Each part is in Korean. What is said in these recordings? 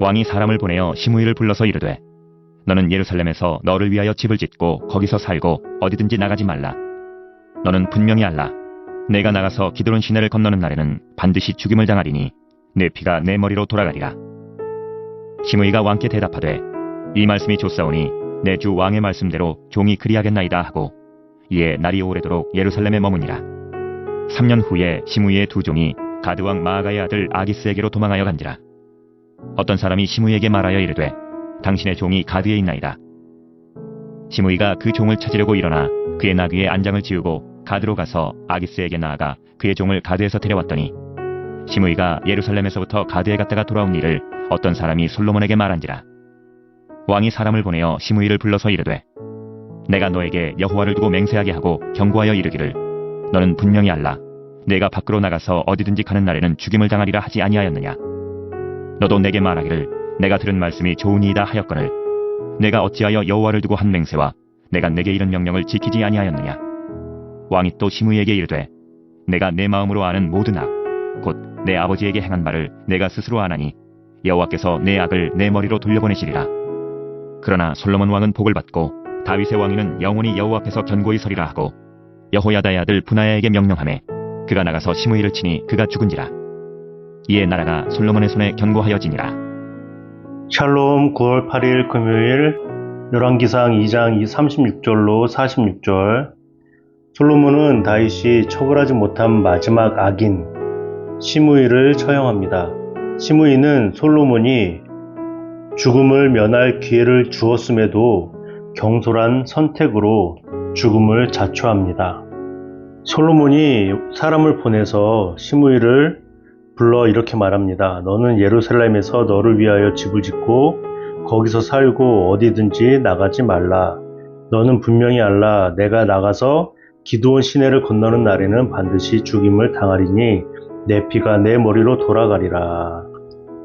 왕이 사람을 보내어 시므이를 불러서 이르되 너는 예루살렘에서 너를 위하여 집을 짓고 거기서 살고 어디든지 나가지 말라. 너는 분명히 알라. 내가 나가서 기드론 시내를 건너는 날에는 반드시 죽임을 당하리니 내 피가 내 머리로 돌아가리라. 시므이가 왕께 대답하되 이 말씀이 좋사오니 내 주 왕의 말씀대로 종이 그리하겠나이다 하고 이에 날이 오래도록 예루살렘에 머무니라. 3년 후에 시므이의 두 종이 가드 왕 마아가의 아들 아기스에게로 도망하여 간지라. 어떤 사람이 시므이에게 말하여 이르되 당신의 종이 가드에 있나이다. 시므이가 그 종을 찾으려고 일어나 그의 나귀에 안장을 지우고 가드로 가서 아기스에게 나아가 그의 종을 가드에서 데려왔더니 시므이가 예루살렘에서부터 가드에 갔다가 돌아온 일을 어떤 사람이 솔로몬에게 말한지라. 왕이 사람을 보내어 시므이를 불러서 이르되 내가 너에게 여호와를 두고 맹세하게 하고 경고하여 이르기를 너는 분명히 알라. 내가 밖으로 나가서 어디든지 가는 날에는 죽임을 당하리라 하지 아니하였느냐. 너도 내게 말하기를 내가 들은 말씀이 좋으니이다 하였거늘 내가 어찌하여 여호와를 두고 한 맹세와 내가 내게 이런 명령을 지키지 아니하였느냐. 왕이 또 시므이에게 이르되 내가 내 마음으로 아는 모든 악 곧 내 아버지에게 행한 말을 내가 스스로 아나니 여호와께서 내 악을 내 머리로 돌려보내시리라. 그러나 솔로몬 왕은 복을 받고 다윗의 왕위는 영원히 여호와 앞에서 견고히 서리라 하고 여호야다의 아들 분하야에게 명령하매 그가 나가서 시므이를 치니 그가 죽은지라. 이에 나라가 솔로몬의 손에 견고하여지니라. 샬롬 9월 8일 금요일 열왕기상 2장 36절로 46절 솔로몬은 다윗이 처벌하지 못한 마지막 악인 시므이를 처형합니다. 시므이는 솔로몬이 죽음을 면할 기회를 주었음에도 경솔한 선택으로 죽음을 자초합니다. 솔로몬이 사람을 보내서 시므이를 불러 이렇게 말합니다. 너는 예루살렘에서 너를 위하여 집을 짓고 거기서 살고 어디든지 나가지 말라. 너는 분명히 알라. 내가 나가서 기드온 시내를 건너는 날에는 반드시 죽임을 당하리니 내 피가 내 머리로 돌아가리라.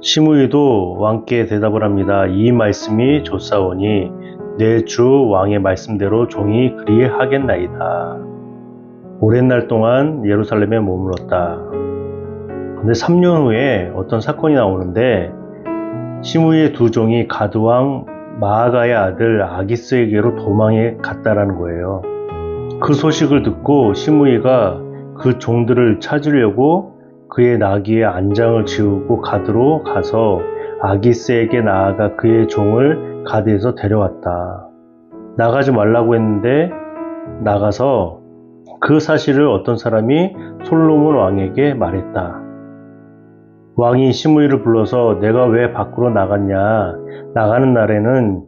시므이도 왕께 대답을 합니다. 이 말씀이 좋사오니 내 주 왕의 말씀대로 종이 그리 하겠나이다. 오랜 날 동안 예루살렘에 머물렀다. 근데 3년 후에 어떤 사건이 나오는데 시므이의 두 종이 가드왕 마아가의 아들 아기스에게로 도망해 갔다라는 거예요. 그 소식을 듣고 시므이가 그 종들을 찾으려고 그의 나귀의 안장을 지우고 가드로 가서 아기스에게 나아가 그의 종을 가드에서 데려왔다. 나가지 말라고 했는데 나가서 그 사실을 어떤 사람이 솔로몬 왕에게 말했다. 왕이 시므이를 불러서 내가 왜 밖으로 나갔냐? 나가는 날에는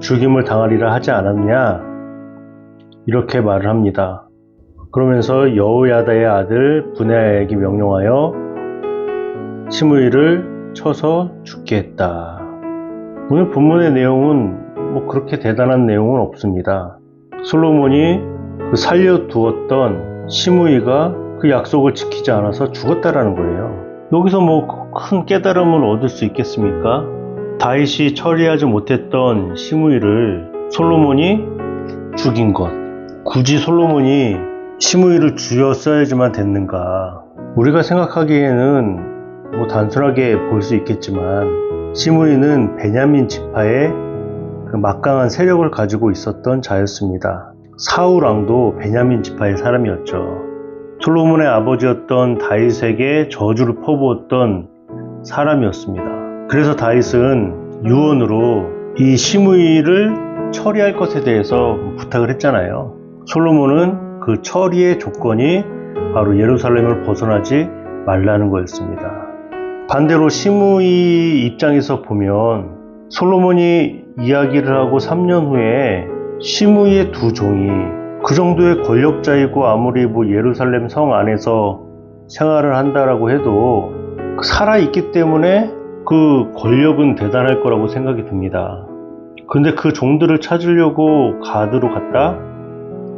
죽임을 당하리라 하지 않았냐? 이렇게 말을 합니다. 그러면서 여우야다의 아들 분야에게 명령하여 시므이를 쳐서 죽게 했다. 오늘 본문의 내용은 뭐 그렇게 대단한 내용은 없습니다. 솔로몬이 그 살려두었던 시므이가 그 약속을 지키지 않아서 죽었다라는 거예요. 여기서 뭐 큰 깨달음을 얻을 수 있겠습니까? 다윗이 처리하지 못했던 시므이를 솔로몬이 죽인 것. 굳이 솔로몬이 시므이를 죽였어야지만 됐는가? 우리가 생각하기에는 뭐 단순하게 볼 수 있겠지만 시므이는 베냐민 지파의 그 막강한 세력을 가지고 있었던 자였습니다. 사울 왕도 베냐민 지파의 사람이었죠. 솔로몬의 아버지였던 다윗에게 저주를 퍼부었던 사람이었습니다. 그래서 다윗은 유언으로 이 시므이를 처리할 것에 대해서 부탁을 했잖아요. 솔로몬은 그 처리의 조건이 바로 예루살렘을 벗어나지 말라는 거였습니다. 반대로 시므이 입장에서 보면 솔로몬이 이야기를 하고 3년 후에 시므이의 두 종이 그 정도의 권력자이고 아무리 뭐 예루살렘 성 안에서 생활을 한다라고 해도 살아있기 때문에 그 권력은 대단할 거라고 생각이 듭니다. 근데 그 종들을 찾으려고 가드로 갔다?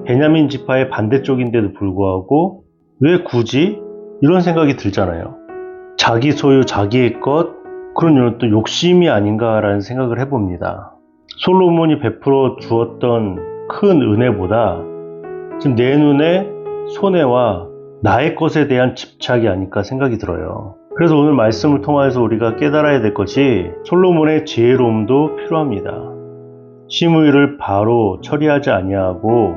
베냐민 지파의 반대쪽인데도 불구하고 왜 굳이? 이런 생각이 들잖아요. 자기 소유, 자기의 것, 그런 또 욕심이 아닌가라는 생각을 해봅니다. 솔로몬이 베풀어 주었던 큰 은혜보다 지금 내 눈에 손해와 나의 것에 대한 집착이 아닐까 생각이 들어요. 그래서 오늘 말씀을 통해서 우리가 깨달아야 될 것이 솔로몬의 지혜로움도 필요합니다. 시므이를 바로 처리하지 아니하고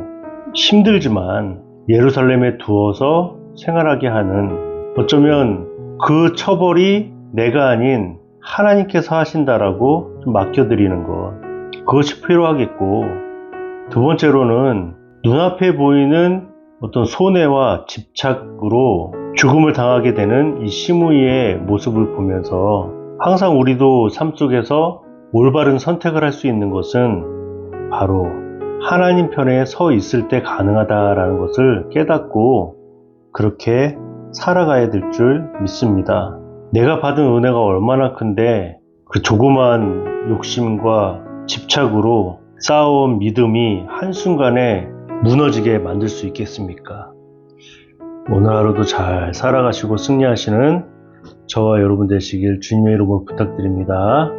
힘들지만 예루살렘에 두어서 생활하게 하는 어쩌면 그 처벌이 내가 아닌 하나님께서 하신다라고 좀 맡겨드리는 것 그것이 필요하겠고 두 번째로는 눈앞에 보이는 어떤 손해와 집착으로 죽음을 당하게 되는 이 시므이의 모습을 보면서 항상 우리도 삶 속에서 올바른 선택을 할 수 있는 것은 바로 하나님 편에 서 있을 때 가능하다라는 것을 깨닫고 그렇게 살아가야 될 줄 믿습니다. 내가 받은 은혜가 얼마나 큰데 그 조그만 욕심과 집착으로 쌓아온 믿음이 한순간에 무너지게 만들 수 있겠습니까? 오늘 하루도 잘 살아가시고 승리하시는 저와 여러분 되시길 주님의 이름으로 부탁드립니다.